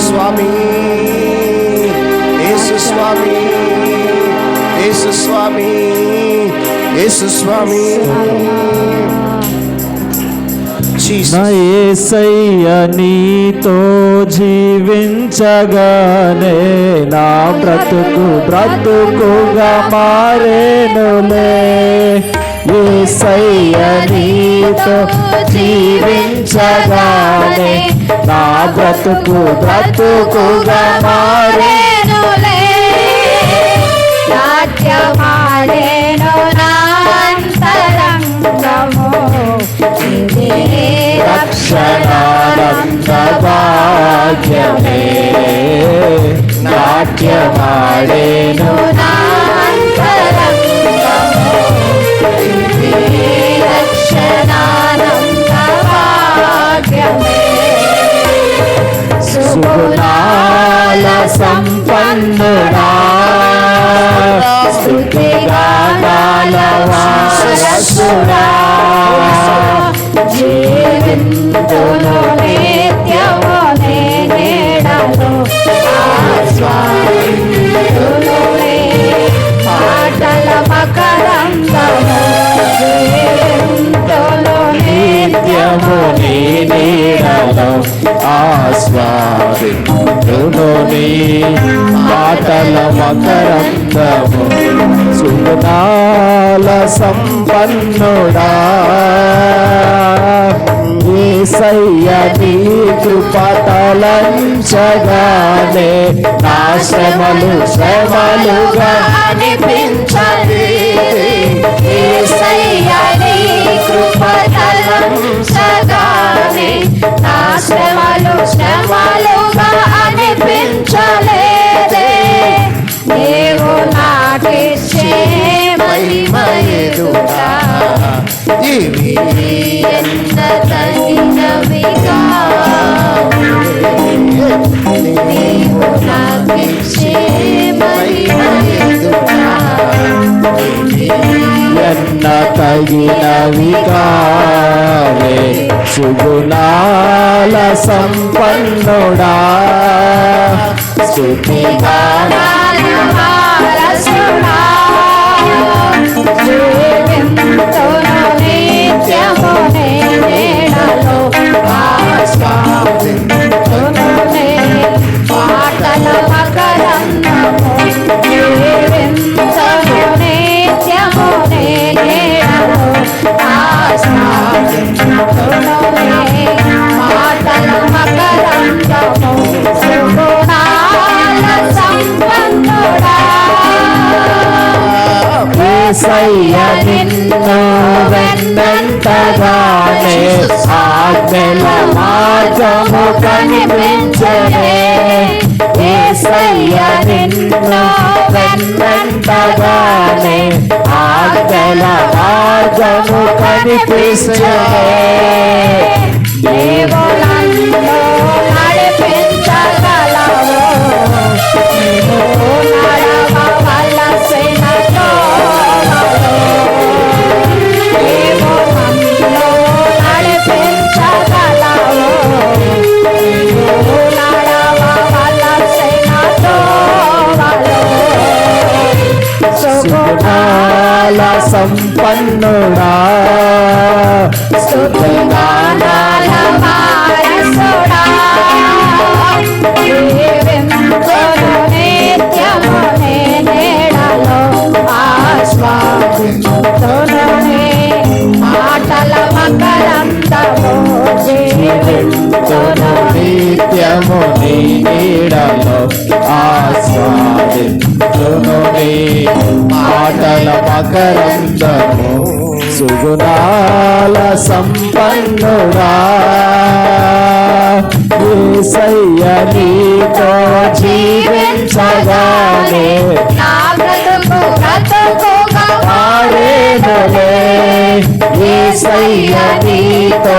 స్వామి యేసు స్వామి యేసు స్వామి యేసు స్వామి Jesus. నీతో జీవించగానే నా బ్రతుకు బ్రతుకుగా మారేనులే నీతో జీవించగానే నా బ్రతుకు బ్రతుకుగా మారే. సంపన్నుడా. స్థుతిగానాల వారసుడా మాటల మకరందము సుగుణాల సంపన్నుడా. ఏసయ్య కృపతలంచగానే నా శ్రమలు శ్రమలుగా అనిపించది కన్న తగినవి కావే సుగుణాల సంపన్నుడా. స్థుతిగా ఏసయ్య నిన్ను వెన్నంతగానే ఆజ్ఞల మార్గము కనిపించనే ఏసయ్య నిన్ను వెన్నంతగానే ఆజ్ఞల మార్గము కనిపించనే దేవులందు సుగుణాల ఆస్వాదించును మాటల మకరందము. సుగుణాల సంపన్నుడా. ఏసయ్య నీతో జీవించగానే నా బ్రతుకు బ్రతుకుగా మారేనులే ఏసయ్య నీతో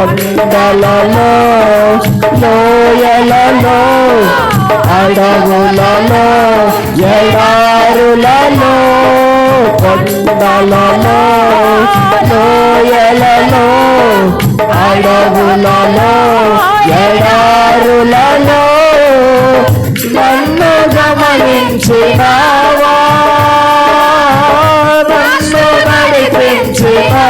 కొండలలో లోయలలో అడవులలో ఎడారులలో కొండలలో లోయలలో అడవులలో ఎడారులలో నన్ను గమనించినావా? నన్ను నడిపించినావా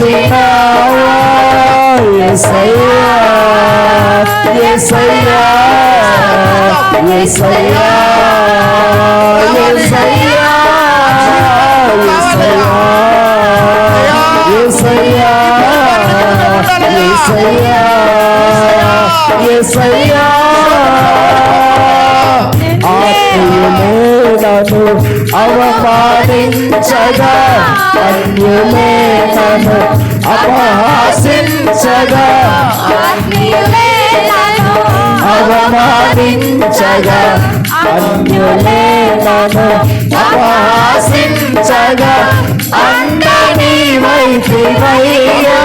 నడిపించినావా యేసయ్యా అన్యులేనను అవమానించగా అన్యులేనను అపహాసించగా అవమానించగా అన్యులేనను అపహాసించగా అందని వైపు వైయా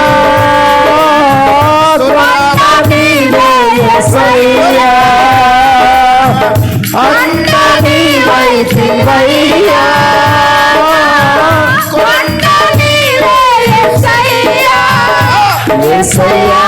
సయ్యా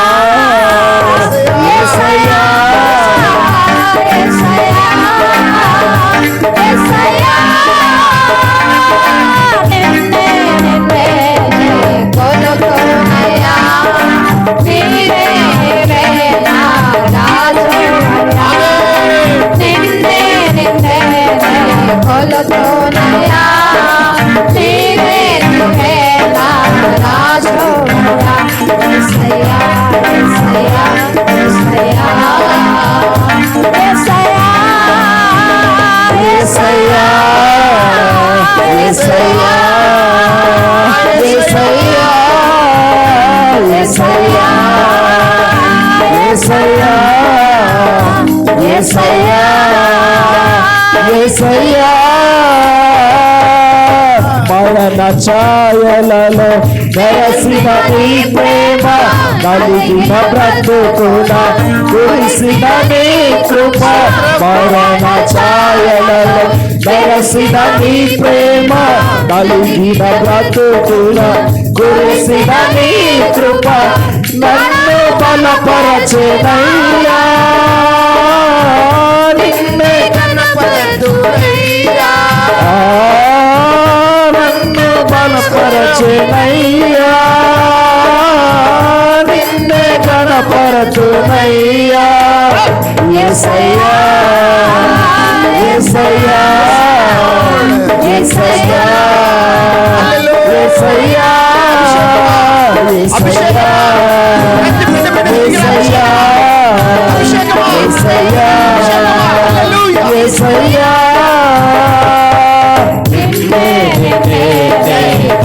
పూలతో నయా నీవే నా రాజోడా సయా సయా సయా సయా సయా Yes, I am. జ్ఞాన ఛాయలలో దరసిన నీ ప్రేమ నలిగిన బ్రతుకుడా కురిసిన నీ కృప మరణ ఛాయలలో దరసిన నీ ప్రేమ నలిగిన బ్రతుకుడా కురిసిన నీ కృప నన్ను బలపరచేదయ్యా. నిన్నే కనపడదు నన్ను బలపరచునయ్యా నిన్నే గణపరచునయ్యా ఎసయ్యా ఎసయ్యా ఎసయ్యా ఎసయ్యా ఎసయ్యా ఎసయ్యా ఎసయ్యా ఎసయ్యా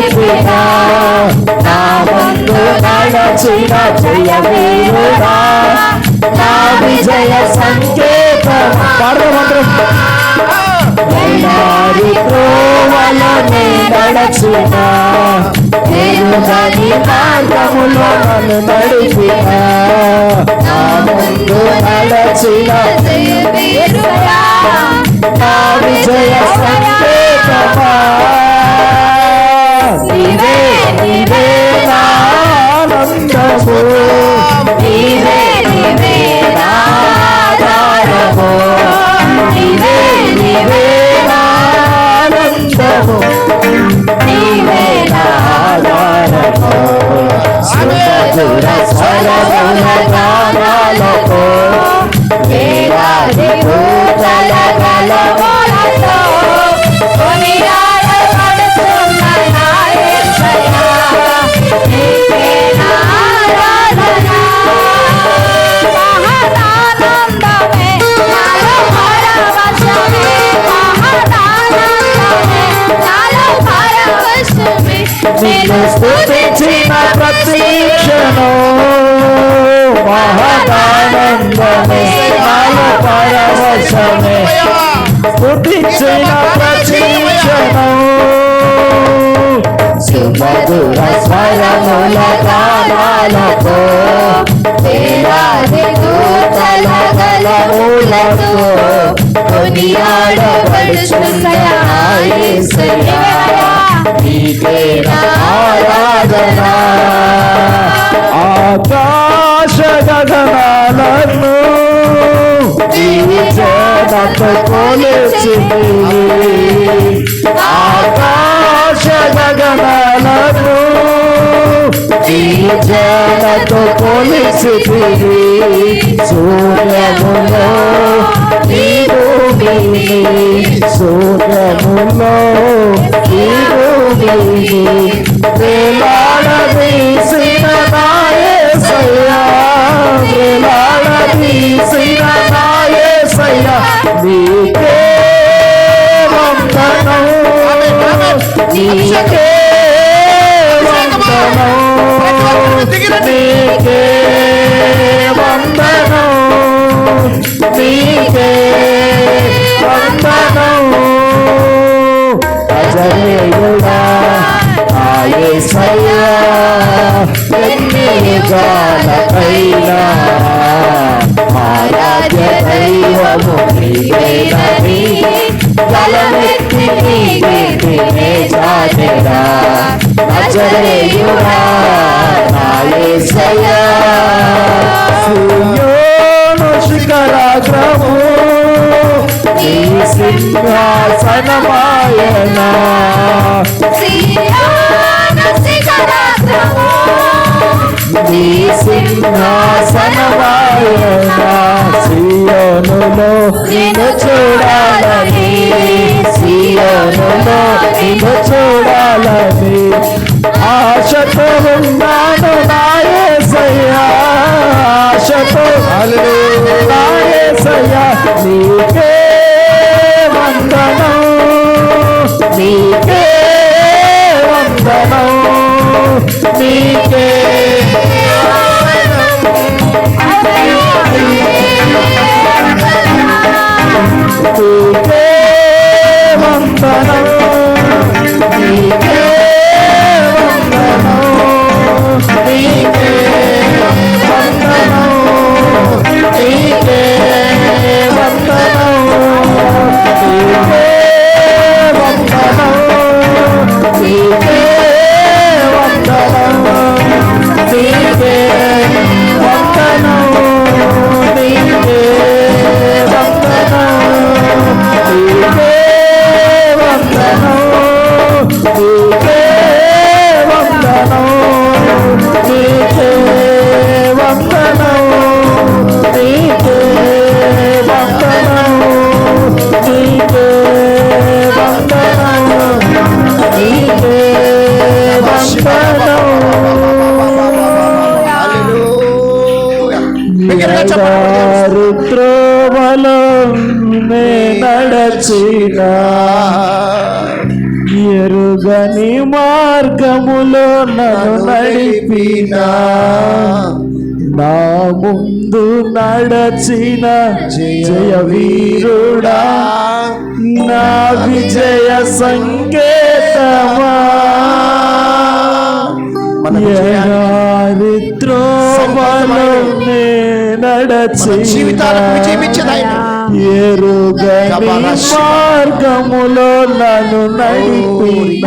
నడిపిన నా ముందు నడచిన జయవీరుడా నా విజయ సంకేతం ఎల్లారి త్రోవలనే నడచిన ఎరుగని మార్గములో నన్ను నడిపిన నా ముందు నడచిన నా విజయ సంకేతమా నీవే నీవే నా ఆనందము నీవే నీవే నా ఆధారము నీవే నీవే నా ఆనందము నీవే నా ఆధారము సుమధుర స్వరముల గానాలతో వేలాది పుట్టించిన ప్రతిక్షణం సుమధుర స్వరముల గానాలతో దూతలగలములతో కొనియాడబడుచున్నాయేసయ్యా నీకే ఆరాధన ఆకాశ గగనాలను కొలిచింది ఆకాశ గగనలకు ఈ జనతో కొలిసింది సూర్యములో నీరుగిని సూర్యములో నీరుగిని వేలాడ వేసిన చేసిన నాయే సయ్య నీకే వందనం. నీకే వందనం. నీకే వందనం. నీకే వందనం. ఆయే సయ్యా ఎన్నిగాలైనా ఆరాధ్య దైవము నీవేనని బలమెత్తి నీవే తినే జాడెరా నజరేయుడా నాయసయా సూర్యోను శిఖరాగ్రము నీ సింహాసనమాయనా. సింహా నీ సింహాసనమాయనా నిన్ను చూడాలని సియోనులో నిన్ను para ముందు నడచిన జయ వీరుడా నా విజయ సంకేతమా. ఎరుగని మార్గములో నన్ను నడిపిన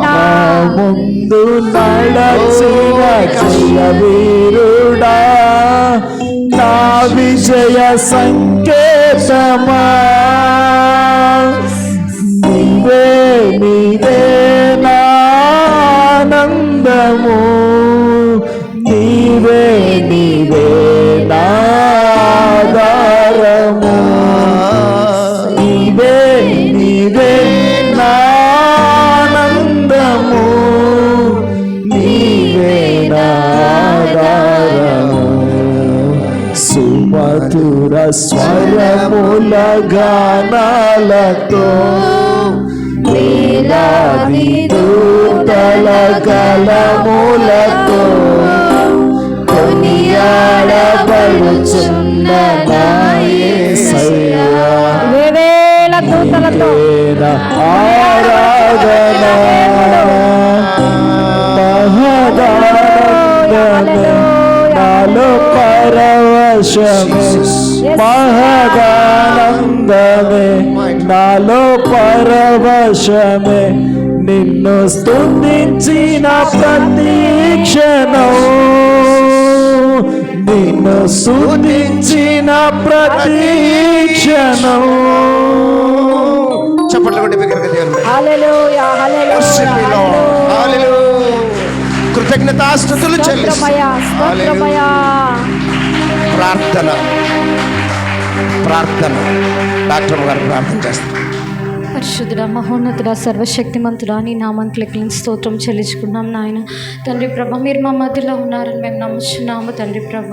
నా ముందు నడచిన జయ నా విజయ సంకేతమా? నీవే నీవే నా నీవే నీవే నా స్వరముల గానాలతో వేలాది దూతల గలములతో కొనియాడబడుచున్న వేవేల దూతలతో ఆరాధన. మహదానందమే నాలో పరవశమే మహదానందమే నాలో పరవశమే నిన్ను స్తుతించిన ప్రతి క్షణం నిన్ను స్తుతించిన ప్రతి క్షణం చప్పట్లు కొట్టి బిగ్గరగా దేవుని హల్లెలూయా స్తోత్రమయ్యా. ప్రార్థన. ప్రార్థన. డాక్టర్ గారు ప్రార్థన చేస్తారు. పరిశుద్ధుడ మహోన్నతుడ సర్వశక్తిమంతుడా నీ నామానికి స్తోత్రం చెల్లించుకున్నాం నాయన. తండ్రి ప్రభ మీరు మా మధ్యలో ఉన్నారని మేము నమ్ముచున్నాము తండ్రి ప్రభ.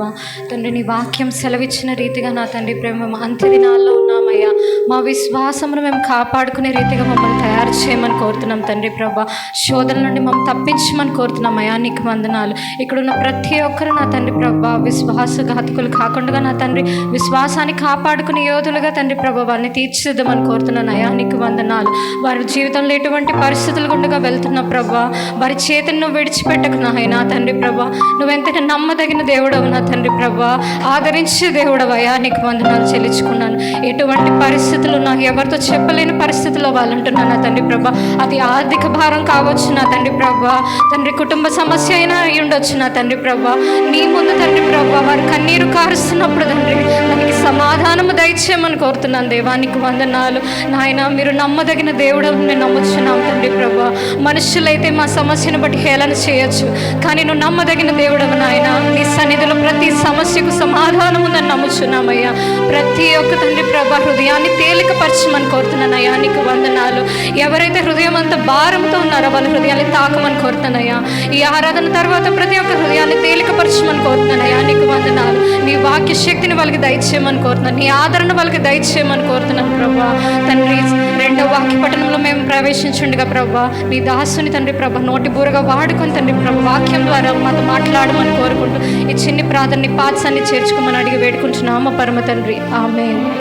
తండ్రి నీ వాక్యం సెలవిచ్చిన రీతిగా నా తండ్రి ప్రేమ మేము అంత్య దినాల్లో ఉన్నామయ్యా. మా విశ్వాసమును మేము కాపాడుకునే రీతిగా మమ్మల్ని తయారు చేయమని కోరుతున్నాం తండ్రి ప్రభ. శోధన నుండి మమ్మల్ని తప్పించమని కోరుతున్నామయ్యా నీకు వందనాలు. ఇక్కడున్న ప్రతి ఒక్కరు నా తండ్రి ప్రభ విశ్వాసఘాతకులు కాకుండా నా తండ్రి విశ్వాసాన్ని కాపాడుకునే యోధులుగా తండ్రి ప్రభ వాళ్ళని తీర్చిదిద్దామని కోరుతున్నాను అయ్యా నీకు వందనాలు. వారి జీవితంలో ఎటువంటి పరిస్థితులు గుండగా వెళ్తున్న ప్రభా. వారి చేతిని నువ్వు విడిచిపెట్టకు నాయనా తండ్రి ప్రభా. నువ్వెంతటి నమ్మదగిన దేవుడవు నా తండ్రి ప్రభా. ఆదరించే దేవుడవయ్యా నీకు వందనాలు చెల్లించుకున్నాను. ఎటువంటి పరిస్థితులు నాకు ఎవరితో చెప్పలేని పరిస్థితుల్లో వాళ్ళు ఉంటున్నాను నా తండ్రి ప్రభా. అది ఆర్థిక భారం కావచ్చు నా తండ్రి ప్రభా. తండ్రి కుటుంబ సమస్య అయినా అయి ఉండొచ్చు నా తండ్రి ప్రభా. నీ ముందు తండ్రి ప్రభా వారు కన్నీరు కారుస్తున్నప్పుడు తండ్రి దానికి సమాధానము దయచేయమని కోరుతున్నాను దేవానికి వందనాలు. నాయన మీరు నమ్మదగిన దేవుడు నేను నమ్ముచున్నాం తండ్రి ప్రభా. మనుషులైతే మా సమస్యను బట్టి హేళన చేయొచ్చు కానీ నువ్వు నమ్మదగిన దేవుడు నాయన. నీ సన్నిధిలో ప్రతి సమస్యకు సమాధానం ఉందని నమ్ముచున్నామయ్యా. ప్రతి ఒక్క తండ్రి ప్రభా హృదయాన్ని తేలికపరచమని కోరుతున్నాను అయ్యా నీకు వందనాలు. ఎవరైతే హృదయం అంత భారంతో ఉన్నారో వాళ్ళ హృదయాన్ని తాకమని కోరుతున్నానయ్యా. ఈ ఆరాధన తర్వాత ప్రతి ఒక్క హృదయాన్ని తేలికపరచమని కోరుతున్నానయ్యా. నీకు వందనాలు. నీ వాక్య శక్తిని వాళ్ళకి దయచేయమని కోరుతున్నాను. నీ ఆదరణ వాళ్ళకి దయచేయమని కోరుతున్నాను ప్రభా. తండ్రి రెండు వాక్య పట్టణంలో మేము ప్రవేశించుండగా ప్రభా నీ దాసుని తండ్రి ప్రభ నోటి బూరగా వాడుకొని తండ్రి ప్రభ వాక్యం ద్వారా మాతో మాట్లాడమని కోరుకుంటూ ఈ చిన్ని ప్రార్థనని పాత్సాన్ని చేర్చుకోమని అడిగి వేడుకుంటున్నాము. పరమ తండ్రి. ఆమె